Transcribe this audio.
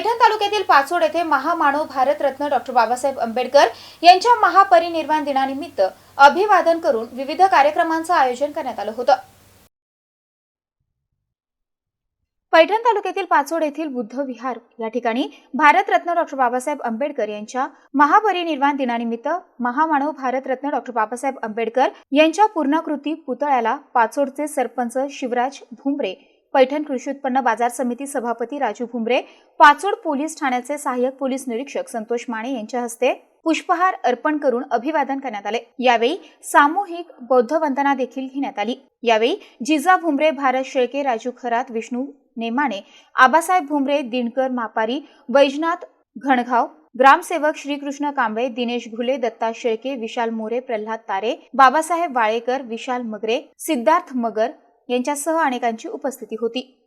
पैठण तालुक्यातील पाचोड येथे महामानव भारतरत्न डॉक्टर बाबासाहेब आंबेडकर यांच्या महापरिनिर्वाण दिनानिमित्त अभिवादन करून विविध कार्यक्रमांचं आयोजन करण्यात आलं होतं. पैठण तालुक्यातील पाचोड येथील बुद्ध विहार या ठिकाणी भारतरत्न डॉक्टर बाबासाहेब आंबेडकर यांच्या महापरिनिर्वाण दिनानिमित्त महामानव भारतरत्न डॉक्टर बाबासाहेब आंबेडकर यांच्या पूर्णाकृती पुतळ्याला पाचोडचे सरपंच शिवराज भुमरे पैठण कृषी उत्पन्न बाजार समिती सभापती राजू भुमरे पाचोड पोलीस ठाण्याचे सहाय्यक पोलीस निरीक्षक संतोष माने यांच्या हस्ते पुष्पहार अर्पण करून अभिवादन करण्यात आले. यावेळी सामूहिक बौद्ध वंदना देखील घेण्यात आली. यावेळी जिजा भुमरे भारत शेळके राजू खरात विष्णू नेमाणे आबासाहेब भुमरे दिनकर मापारी वैजनाथ घणघाव ग्रामसेवक श्रीकृष्ण कांबळे दिनेश घुले दत्ता शेळके विशाल मोरे प्रल्हाद तारे बाबासाहेब वाळेकर विशाल मगरे सिद्धार्थ मगर यांच्यासह अनेकांची उपस्थिती होती.